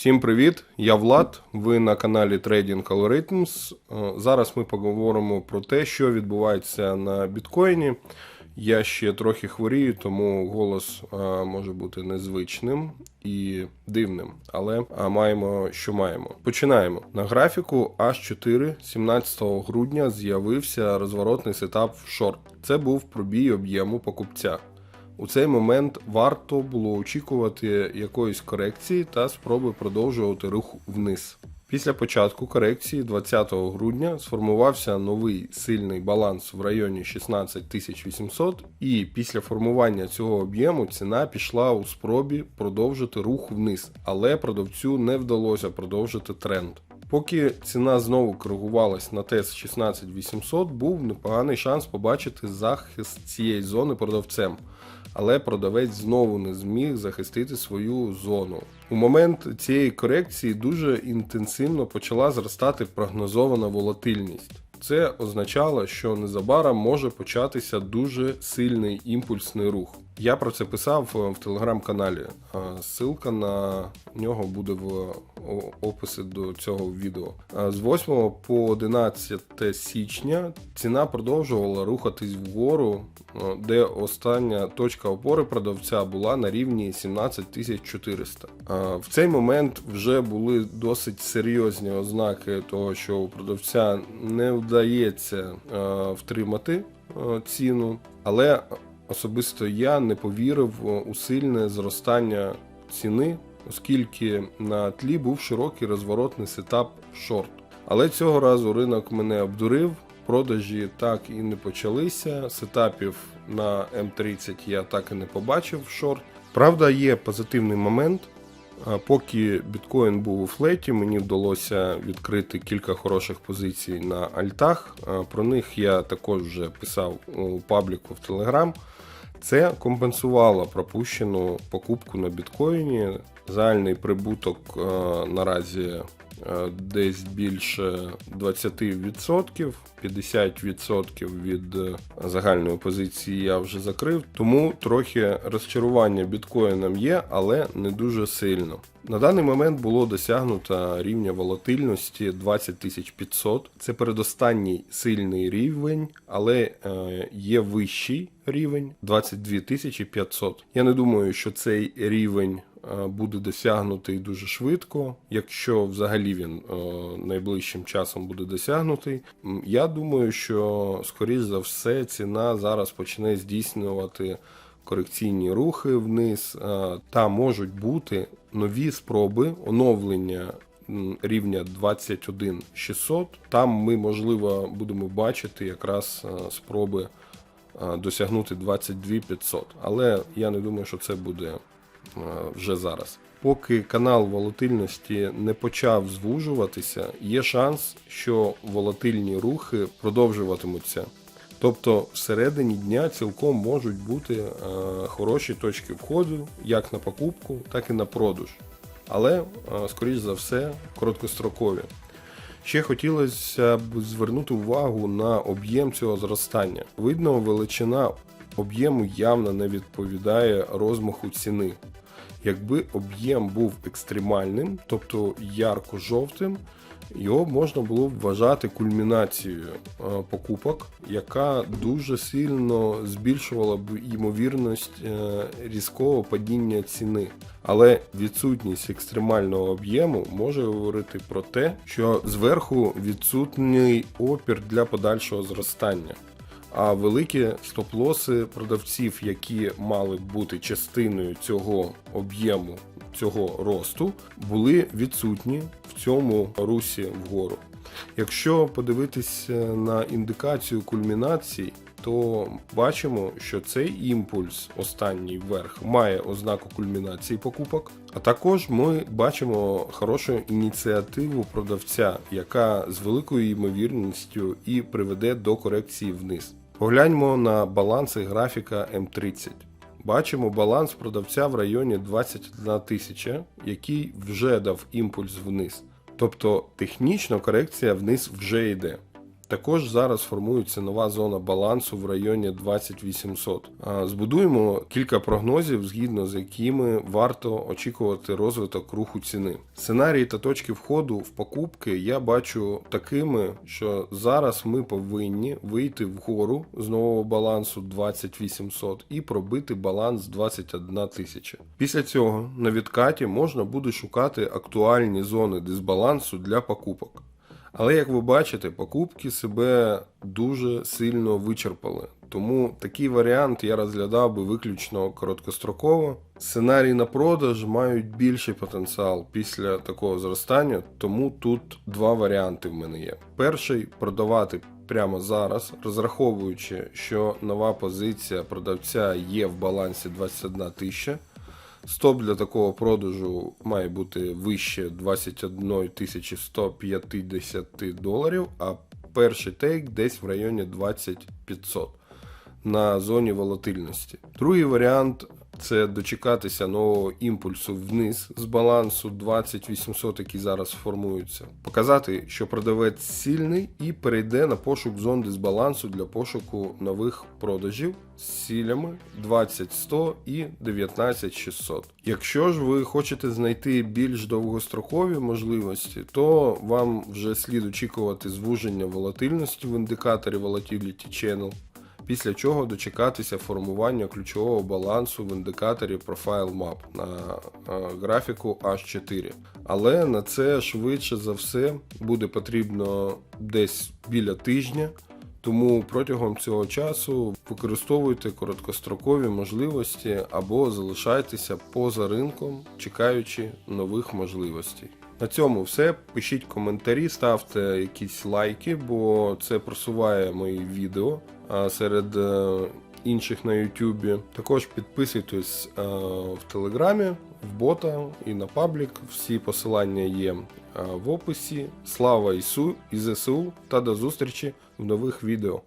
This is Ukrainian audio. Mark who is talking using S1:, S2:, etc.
S1: Всім привіт! Я Влад. Ви на каналі Trading Algorithms. Е, Зараз ми поговоримо про те, що відбувається на біткоїні. Я ще трохи хворію, тому голос е, може бути незвичним і дивним, але е, маємо, що маємо. Починаємо. На графіку H4 17 грудня з'явився розворотний сетап в шорт. Це був пробій об'єму покупця. У цей момент варто було очікувати якоїсь корекції та спроби продовжувати рух вниз. Після початку корекції 20 грудня сформувався новий сильний баланс в районі 16800, і після формування цього об'єму ціна пішла у спробі продовжити рух вниз, але продавцю не вдалося продовжити тренд. Поки ціна знову коригувалась на тест 16800, був непоганий шанс побачити захист цієї зони продавцем але продавець знову не зміг захистити свою зону. У момент цієї корекції дуже інтенсивно почала зростати прогнозована волатильність. Це означало, що незабаром може початися дуже сильний імпульсний рух. Я про це писав в телеграм-каналі. Ссылка на нього буде в описі до цього відео. З 8 по 11 січня ціна продовжувала рухатись вгору, де остання точка опори продавця була на рівні 17400. В цей момент вже були досить серйозні ознаки того, що у продавця не вдається втримати ціну, але особисто я не повірив у сильне зростання ціни, оскільки на тлі був широкий розворотний сетап шорт. Але цього разу ринок мене обдурив. Продажі так і не почалися. Сетапів на М30 я так і не побачив в шорт. Правда, є позитивний момент. Поки біткоін був у флеті, мені вдалося відкрити кілька хороших позицій на альтах. Про них я також вже писав у пабліку в Телеграм. Це компенсувало пропущену покупку на біткоїні. Загальний прибуток наразі десь більше 20%, 50% від е, загальної позиції я вже закрив, тому трохи розчарування біткоїном є, але не дуже сильно. На даний момент було досягнуто рівня волатильності 20500. Це передостанній сильний рівень, але є вищий рівень 22500. Я не думаю, що цей рівень буде досягнутий дуже швидко, якщо взагалі він найближчим часом буде досягнутий. Я думаю, що скоріш за все ціна зараз почне здійснювати корекційні рухи вниз, та можуть бути нові спроби оновлення. Рівня 21600. Там ми, можливо, будемо бачити якраз спроби досягнути 22500. Але я не думаю, що це буде вже зараз. Поки канал волатильності не почав звужуватися, є шанс, що волатильні рухи продовжуватимуться. Тобто всередині дня цілком можуть бути е, хороші точки входу як на покупку, так і на продаж. Але, е, скоріш за все, короткострокові. Ще хотілося б звернути увагу на об'єм цього зростання. Видно, величина об'єму явно не відповідає розмаху ціни. Якби об'єм був екстремальним, тобто ярко-жовтим, його можна було б вважати кульмінацією е, покупок, яка дуже сильно збільшувала б ймовірність е, різкого падіння ціни. Але відсутність екстремального об'єму може говорити про те, що зверху відсутній опір для подальшого зростання. А великі стоп-лоси продавців, які мали бути частиною цього об'єму, цього росту, були відсутні в цьому русі вгору. Якщо подивитися на індикацію кульмінації, то бачимо, що цей імпульс, останній вверх, має ознаку кульмінації покупок. А також ми бачимо хорошу ініціативу продавця, яка з великою ймовірністю і приведе до корекції вниз. Погляньмо на баланси графіка М30. Бачимо баланс продавця в районі 21 тисяча, який вже дав імпульс вниз. Тобто технічно корекція вниз вже йде. Також зараз формується нова зона балансу в районі 20800. А, Збудуємо кілька прогнозів, згідно з якими варто очікувати розвиток руху ціни. Сценарії та точки входу в покупки я бачу такими, що зараз ми повинні вийти вгору з нового балансу 20800 і пробити баланс 21 тисяча. Після цього на відкаті можна буде шукати актуальні зони дисбалансу для покупок. Але як ви бачите, покупки себе дуже сильно вичерпали. Тому такий варіант я розглядав би виключно короткостроково. Сценарії на продаж мають більший потенціал після такого зростання, тому тут два варіанти в мене є. Перший продавати прямо зараз, розраховуючи, що нова позиція продавця є в балансі 21 тисяча. Стоп для такого продажу має бути вище 21 150 доларів, а перший тейк десь в районі 2500 на зоні волатильності. Другий варіант це дочекатися нового імпульсу вниз з балансу 20800, який зараз формується. Показати, що продавець сильний і перейде на пошук зон дисбалансу для пошуку нових продажів з цілями 20100 і 19600. Якщо ж ви хочете знайти більш довгострокові можливості, то вам вже слід очікувати звуження волатильності в індикаторі Volatility Channel після чого дочекатися формування ключового балансу в індикаторі Profile Map на е, графіку H4. Але на це швидше за все буде потрібно десь біля тижня. Тому протягом цього часу використовуйте короткострокові можливості або залишайтеся поза ринком, чекаючи нових можливостей. На цьому все. Пишіть коментарі, ставте якісь лайки, бо це просуває мої відео серед е, інших на Ютубі. Також підписуйтесь е, в Телеграмі, в бота і на паблік. Всі посилання є е, в описі. Слава Ісу і ЗСУ та до зустрічі в нових відео.